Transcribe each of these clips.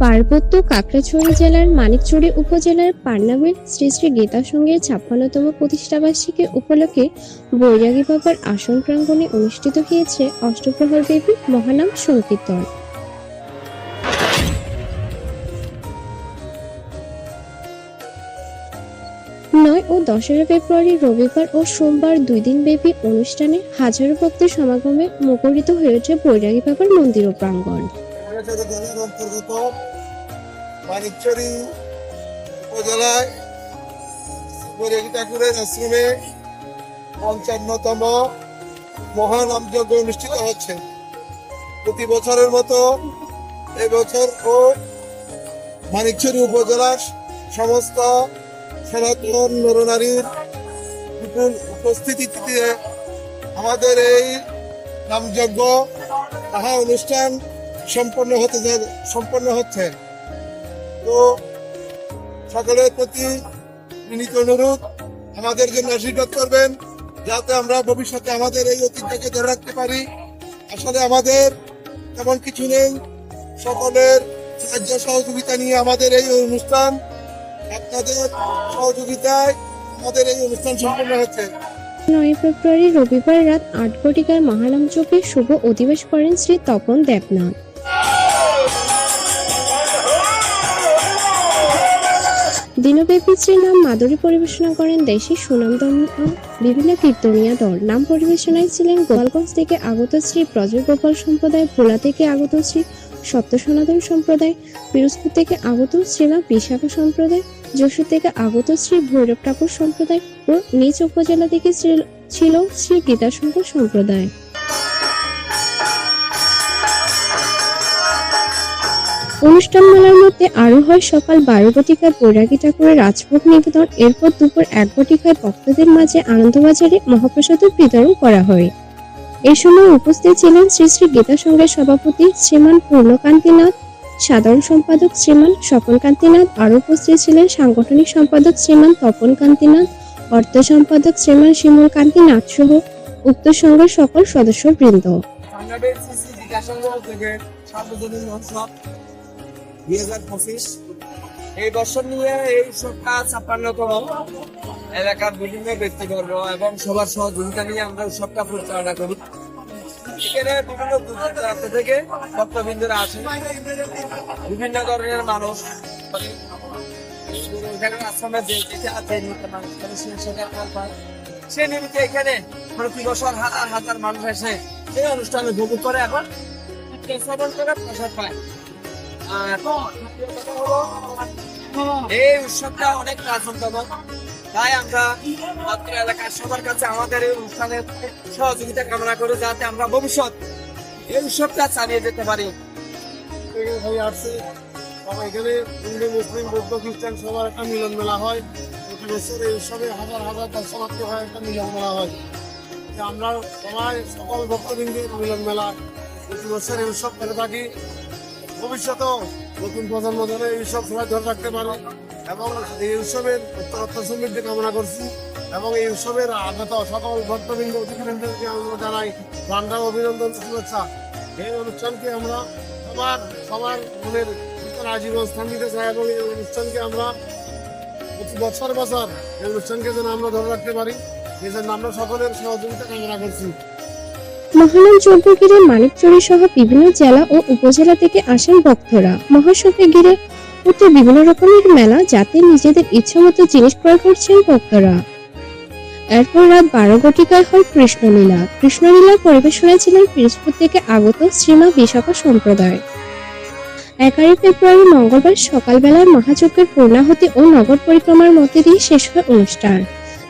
পার্বত্য কাকড়াছড়ি জেলার মানিকচুড়ি উপজেলার পান্নাবিল শ্রী শ্রী গীতা সংঘের ছাপ্পান্নতম প্রতিষ্ঠাবার্ষিকী উপলক্ষে বৈরাগী বাবার আসন প্রাঙ্গণে অনুষ্ঠিত হয়েছে অষ্টপ্রহর দেবী মহানাম সংকীর্তন। নয় ও দশরা ফেব্রুয়ারি রবিবার ও সোমবার দুই দিন ব্যাপী অনুষ্ঠানে হাজারো ভক্তের সমাগমে মুখরিত হয়েছে বৈরাগী বাবার মন্দির ও প্রাঙ্গণ। জেলার অন্তর্গত উপজেলায় আশ্রমে পঞ্চান্নতম যজ্ঞ অনুষ্ঠিত হচ্ছে। প্রতি বছরের মতো এবছর ও মানিকচুরি উপজেলার সমস্ত সনাতন নরনারীর বিপুল উপস্থিতিতে আমাদের এই নামযজ্ঞ তাহা অনুষ্ঠান সম্পন্ন হতে সম্পন্ন হচ্ছে তো সকলের প্রতি বিনীত অনুরোধ, আমাদের জন্য আশীর্বাদ করবেন, যাতে আমরা ভবিষ্যতে আমাদের এই ঐতিহ্যকে ধরে রাখতে পারি। আসলে আমাদের তেমন কিছু নেই, সকলের সাহায্য সহযোগিতা নিয়ে আমাদের এই অনুষ্ঠান, আপনাদের সহযোগিতায় আমাদের এই অনুষ্ঠান সম্পন্ন হচ্ছে। নয় ফেব্রুয়ারি রবিবার রাত আট ঘটিকার মহানাম চোখে শুভ অধিবেশ করেন শ্রী তপন দেবনাথ। দিনব্যাপী শ্রী নাম মাদুরী পরিবেশনা করেন দেশের সুনামধন্য বিভিন্ন কীর্তনীয় দল। নাম পরিবেশনায় ছিলেন গোপালগঞ্জ থেকে আগত শ্রী ব্রজগোপাল সম্প্রদায়, ভোলা থেকে আগত শ্রী সত্য সনাতন সম্প্রদায়, পিরোজপুর থেকে আগত শ্রীমা বিশাখা সম্প্রদায়, যশোর থেকে আগত শ্রী ভৈরব ঠাকুর সম্প্রদায় ও নিজ উপজেলা থেকে ছিল শ্রী গীতাশঙ্কর সম্প্রদায়। অনুষ্ঠান মেলার মধ্যে আরও হয় সকাল বারো ঘটিকায় বৈরাগী ঠাকুরের রাজভোগ নিবেদন। এরপর দুপুর এক ঘটিকায় ভক্তদের মাঝে আনন্দবাজারে মহাপ্রসাদের বিতরণ করা হয়। এ সময় উপস্থিত ছিলেন শ্রী শ্রী গীতা সংঘের সভাপতি শ্রীমান পূর্ণকান্তিনাথ, সাধারণ সম্পাদক শ্রীমান স্বপন কান্তিনাথ আরও উপস্থিত ছিলেন সাংগঠনিক সম্পাদক শ্রীমান তপন কান্তিনাথ অর্থ সম্পাদক শ্রীমান শিমুল কান্তিনাথ সহ উক্ত সংঘের সকল সদস্যবৃন্দ। দুই হাজার পঁচিশ। এই বছর নিয়ে এই উৎসবটা ছাপ্পান্নতম এলাকার বিভিন্ন ব্যক্তিবর্গ এবং সবার সহযোগিতা নিয়ে আমরা উৎসবটা পরিচালনা করি। বিভিন্ন থেকে ভক্তবৃন্দরা আসে বিভিন্ন ধরনের মানুষ। এখানে আশ্রমে যে যেতে আছে মানুষ করে সে সেটা ফল পায়। সে নিমিত্তে এখানে প্রতি হাজার হাজার মানুষ এসে এই অনুষ্ঠানে উপভোগ করে এখন প্রসাদ পায়। এই উৎসবটা অনেক প্রাচীনতম তাই আমরা অত্র এলাকার সবার কাছে আমাদের এই অনুষ্ঠানের সহযোগিতা কামনা করে যাতে আমরা ভবিষ্যৎ এই উৎসবটা চালিয়ে যেতে পারি। আসছে। এখানে হিন্দু, মুসলিম, বৌদ্ধ, খ্রিস্টান সবার একটা মিলন মেলা হয়। প্রতি বছর উৎসবে হাজার হাজার দর্শনার্থী হয় একটা মিলন মেলা হয়। আমরা সবাই সকল ভক্তবৃন্দের মিলন মেলা, প্রতি বছর এই উৎসব করে থাকি। ভবিষ্যতেও নতুন প্রজন্ম যেন এই উৎসব সবাই ধরে রাখতে পারে এবং এই উৎসবের উত্তরোত্তর সমৃদ্ধি কামনা করছি এবং এই উৎসবের আগত সকল ভক্তবৃন্দ, অতিথিবৃন্দকে আমরা জানাই বাংলা অভিনন্দন শুভেচ্ছা। এই অনুষ্ঠানকে আমরা সবার সবার মনের আজীবন স্থান দিতে চাই এবং এই অনুষ্ঠানকে আমরা প্রতি বছর বছর এই অনুষ্ঠানকে যেন আমরা ধরে রাখতে পারি। এই জন্য আমরা সকলের সহযোগিতা কামনা করছি। মহানাম ঘিরে মানিকচুরি সহ বিভিন্ন জেলা ও উপজেলা থেকে আসেন ভক্তরা। ঘিরে হতে বিভিন্ন রকমের মেলা যাতে নিজেদের ইচ্ছে মতো জিনিস ক্রয় করছেন ভক্তরা। এরপর রাত বারো ঘটিকায় হয় কৃষ্ণলীলা। কৃষ্ণলীলার পরিবেশনায় ছিলেন পিরোজপুর থেকে আগত শ্রীমা বিশাখা সম্প্রদায়। এগারোই ফেব্রুয়ারি মঙ্গলবার সকালবেলায় মহাযজ্ঞের পূর্ণাহুতি ও নগর পরিক্রমার মধ্যে দিয়ে শেষ হয় অনুষ্ঠান।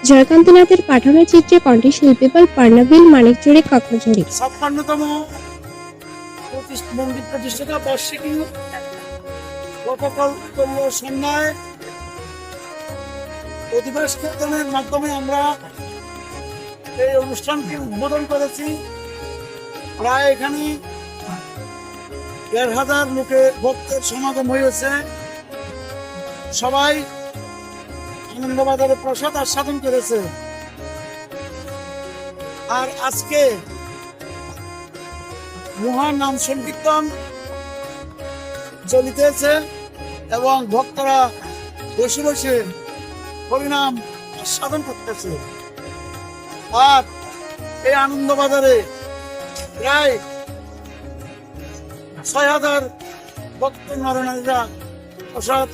জয়কান্তিনাথের পাঠানো চিত্রে কণ্ঠে শিল্পীপাল পার্নাবিল মানিকচুরি কাকড়াঝুড়ি ছাপ্পান্নতম মন্দির প্রতিষ্ঠাতা বার্ষিকী গতকাল সন্ধ্যায় অধিবাস কীর্তনের মাধ্যমে আমরা এই অনুষ্ঠানটি উদ্বোধন করেছি। প্রায় এখানে দেড় হাজার লোকে ভক্তের সমাগম হয়েছে। সবাই আনন্দবাজারে প্রসাদ আস্বাদন করেছে। আর আজকে মহান নাম সংকীর্তন চলিতেছে এবং ভক্তরা বসে বসে হরিনাম সাধন করতেছে। আর এই আনন্দবাজারে প্রায় ছয় হাজার ভক্ত নরনারীরা প্রসাদ